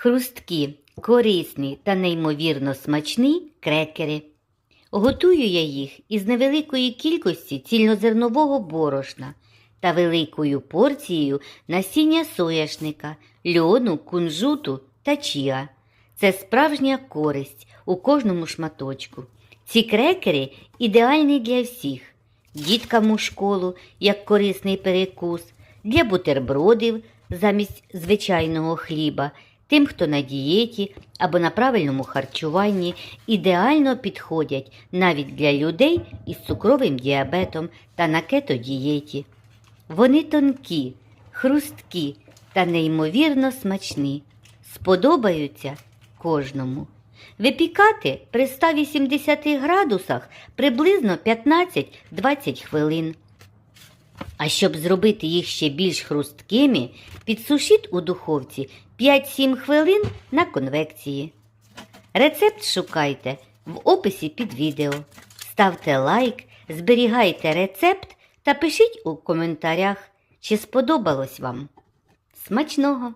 хрусткі, корисні та неймовірно смачні крекери. Готую я їх із невеликої кількості цільнозернового борошна та великою порцією насіння сояшника, льону, кунжуту та чіа. Це справжня користь у кожному шматочку. Ці крекери ідеальні для всіх. Діткам у школу як корисний перекус, для бутербродів замість звичайного хліба, тим, хто на дієті або на правильному харчуванні, ідеально підходять навіть для людей із цукровим діабетом та на кетодієті. Вони тонкі, хрусткі та неймовірно смачні. Сподобаються кожному. Випікати при 180 градусах приблизно 15-20 хвилин. А щоб зробити їх ще більш хрусткими, підсушіть у духовці 5-7 хвилин на конвекції. Рецепт шукайте в описі під відео. Ставте лайк, зберігайте рецепт та пишіть у коментарях, чи сподобалось вам. Смачного!